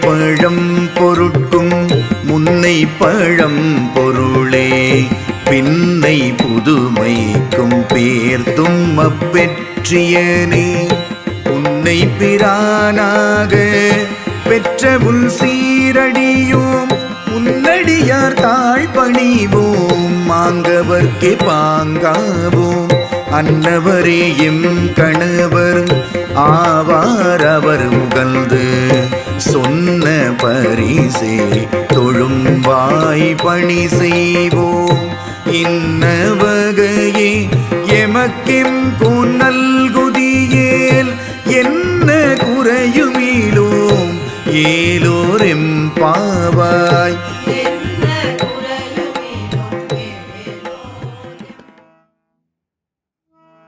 பழம் பொருட்கும் முன்னை பழம் பொருளே. பின்னை புதுமைக்கும் பேர்த்தும் அப்பெற்றியனே. உன்னை பிரானாக பெற்ற உன் சீரடியோம் உன்னடியார் தாழ் பணிவோம் மாங்கவர்க்கே பாங்காவோம். அன்னவரே எம் கணவர் ஆவார் அவர் உகழ்ந்து பரிசே தொழும் வாய் பணி செய்வோம் இன்ன வகையே எமக்கெம் குதியேல் என்ன குறையுமீலோம். ஏலோரெம் பாவா